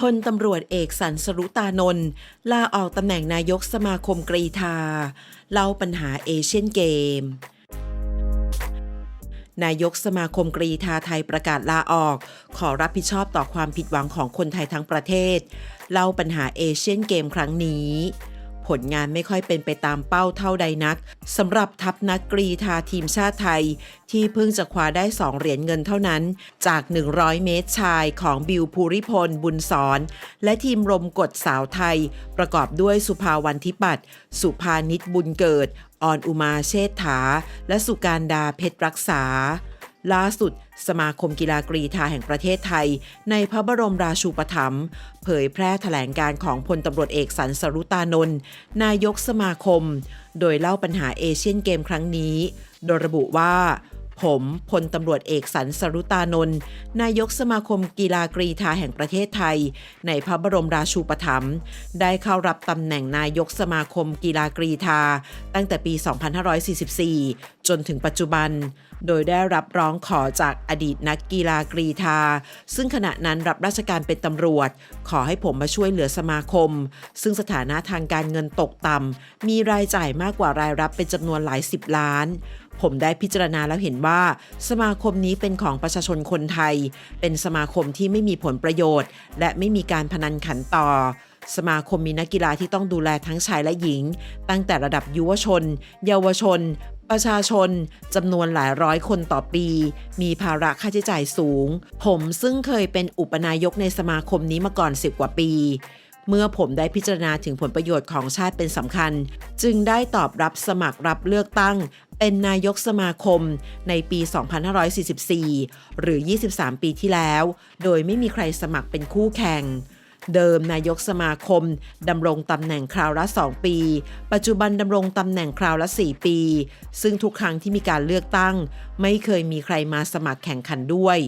พลตำรวจเอกสันสรุตานนท์ลาออกตำแหน่งนายกสมาคมกรีธาเล่าปัญหาเอเชียนเกม นายกสมาคมกรีธาไทยประกาศลาออก ขอรับผิดชอบต่อความผิดหวังของคนไทยทั้งประเทศ เล่าปัญหาเอเชียนเกมครั้งนี้ ผลงานไม่ค่อยเป็นไปตามเป้าเท่าใดนักสำหรับทัพนักกรีธาทีมชาติไทย ที่เพิ่งจะคว้าได้ 2 เหรียญเงินเท่านั้น จาก 100 เมตรชายของบิวภูริพล บุญสอน และทีมรมกฎสาวไทย ประกอบด้วยสุภาวันทิปัตสุภานิชบุญเกิด ออนอุมาเชษฐา และสุการดาเพชรรักษา ล่าสุด สมาคมกีฬากรีธาแห่งประเทศไทย ในพระบรมราชูปถัมภ์เผยแพร่แถลงการของพลตำรวจเอกสันสรุตานนท์นายกสมาคม โดยเล่าปัญหาเอเชียนเกมครั้งนี้ โดยระบุว่าผมพลตำรวจเอกสันสรุตานนท์นายกสมาคมกีฬากรีธาแห่งประเทศไทย ในพระบรมราชูปถัมภ์ได้เข้ารับตำแหน่งนายกสมาคมกีฬากรีธา ตั้งแต่ปี 2544 จนถึงปัจจุบัน โดยได้รับร้องขอจากอดีตนักกีฬากรีธา ซึ่งขณะนั้นรับราชการเป็นตำรวจ ขอให้ผมมาช่วยเหลือสมาคม ซึ่งสถานะทางการเงินตกต่ำมีรายจ่ายมากกว่ารายรับเป็นจำนวนหลายสิบล้านผมได้พิจารณาแล้วเห็นว่า สมาคมนี้เป็นของประชาชนคนไทย เป็นสมาคมที่ไม่มีผลประโยชน์ และไม่มีการพนันขันต่อ สมาคมมีนักกีฬาที่ต้องดูแลทั้งชายและหญิง ตั้งแต่ระดับยุวชน เยาวชน ประชาชนจำนวนหลายร้อยคนต่อปี มีภาระค่าใช้จ่ายสูง ผมซึ่งเคยเป็นอุปนายกในสมาคมนี้มาก่อน 10 กว่าปี เมื่อผมได้พิจารณาถึงผลประโยชน์ของชาติเป็นสำคัญ จึงได้ตอบรับสมัครรับเลือกตั้ง เป็นนายกสมาคมในปี 2544 หรือ 23 ปีที่แล้ว โดยไม่มีใครสมัครเป็นคู่แข่ง เดิมนายกสมาคมดำรงตำแหน่งคราวละ 2 ปี ปัจจุบันดำรงตำแหน่งคราวละ 4 ปี ซึ่งทุกครั้งที่มีการเลือกตั้ง ไม่เคยมีใครมาสมัครแข่งขันด้วย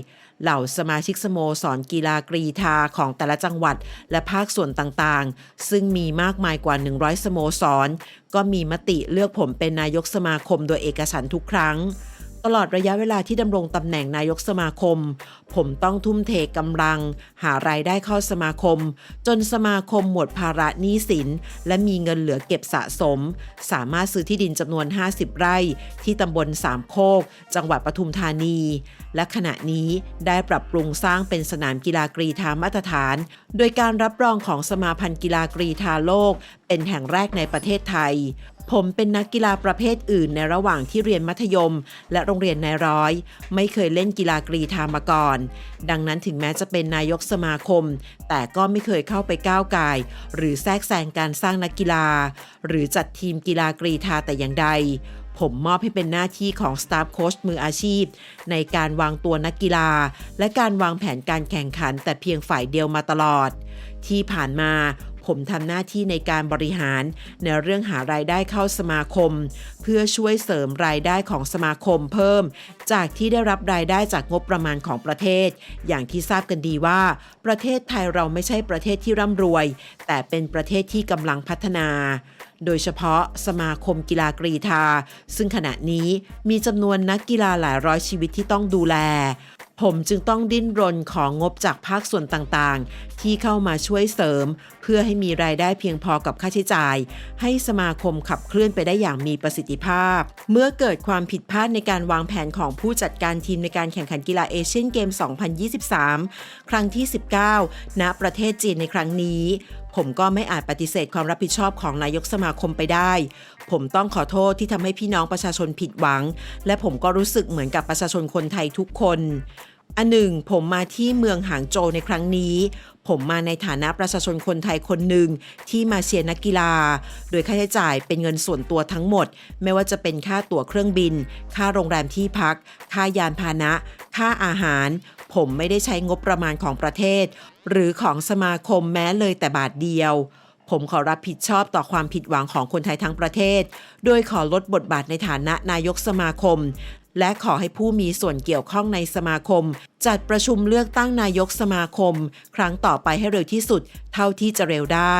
เหล่าสมาชิกสโมสรกีฬากรีธาของแต่ละจังหวัดและภาคส่วนต่างๆ ซึ่งมีมากมายกว่า 100 สโมสร ก็มีมติเลือกผมเป็นนายกสมาคมโดยเอกฉันท์ทุกครั้ง ตลอดระยะเวลาที่ดำรงตำแหน่งนายกสมาคม ผมต้องทุ่มเทกำลัง หารายได้เข้าสมาคม จนสมาคมหมดภาระหนี้สิน และมีเงินเหลือเก็บสะสม สามารถซื้อที่ดินจำนวน 50 ไร่ ที่ตำบลสามโคก จังหวัดปทุมธานี และขณะนี้ได้ปรับปรุงสร้างเป็นสนามกีฬากรีธามาตรฐาน โดยการรับรองของสมาพันธ์กีฬากรีธาโลก เป็นแห่งแรกในประเทศไทย ผมเป็นนักกีฬาประเภทอื่นในระหว่างที่เรียนมัธยม และโรงเรียนนายร้อย ไม่เคยเล่นกีฬากรีธามาก่อน ดังนั้นถึงแม้จะเป็นนายกสมาคม แต่ก็ไม่เคยเข้าไปก้าวไก่ายหรือแทรกแซงการสร้างนักกีฬา หรือจัดทีมกีฬากรีธาแต่อย่างใด ผมมอบให้เป็นหน้าที่ของสตาฟโค้ชมืออาชีพ ในการวางตัวนักกีฬา และการวางแผนการแข่งขันแต่เพียงฝ่ายเดียวมาตลอด ที่ผ่านมา ผมทำหน้าที่ในการบริหาร ในเรื่องหารายได้เข้าสมาคม เพื่อช่วยเสริมรายได้ของสมาคมเพิ่ม จากที่ได้รับรายได้จากงบประมาณของประเทศ อย่างที่ทราบกันดีว่า ประเทศไทยเราไม่ใช่ประเทศที่ร่ำรวย แต่เป็นประเทศที่กำลังพัฒนาโดยเฉพาะสมาคมกีฬากรีธา ซึ่งขณะนี้มีจำนวนนักกีฬาหลายร้อยชีวิตที่ต้องดูแล ผมจึงต้องดิ้นรนของงบจากภาคส่วนต่างๆ ที่เข้ามาช่วยเสริม เพื่อให้มีรายได้เพียงพอกับค่าใช้จ่าย ให้สมาคมขับเคลื่อนไปได้อย่างมีประสิทธิภาพ เมื่อเกิดความผิดพลาดในการวางแผนของผู้จัดการทีมในการแข่งขันกีฬาเอเชียนเกม 2023 ครั้งที่ 19 ณ ประเทศจีนในครั้งนี้ ผมก็ไม่อาจปฏิเสธความรับผิดชอบของนายกสมาคมไปได้ ผมต้องขอโทษที่ทำให้พี่น้องประชาชนผิดหวัง และผมก็รู้สึกเหมือนกับประชาชนคนไทยทุกคน อันหนึ่ง ผมมาที่เมืองหางโจวในครั้งนี้ ผมมาในฐานะประชาชนคนไทยคนหนึ่งที่มาเชียร์นักกีฬา โดยค่าใช้จ่ายเป็นเงินส่วนตัวทั้งหมด ไม่ว่าจะเป็นค่าตั๋วเครื่องบิน ค่าโรงแรมที่พัก ค่ายานพาหนะ ค่าอาหาร ผมไม่ได้ใช้งบประมาณของประเทศ หรือของสมาคมแม้เลยแต่บาทเดียว ผมขอรับผิดชอบต่อความผิดหวังของคนไทยทั้งประเทศ โดยขอลดบทบาทในฐานะนายกสมาคม และขอให้ผู้มีส่วนเกี่ยวข้องในสมาคม จัดประชุมเลือกตั้งนายกสมาคม ครั้งต่อไปให้เร็วที่สุด เท่าที่จะเร็วได้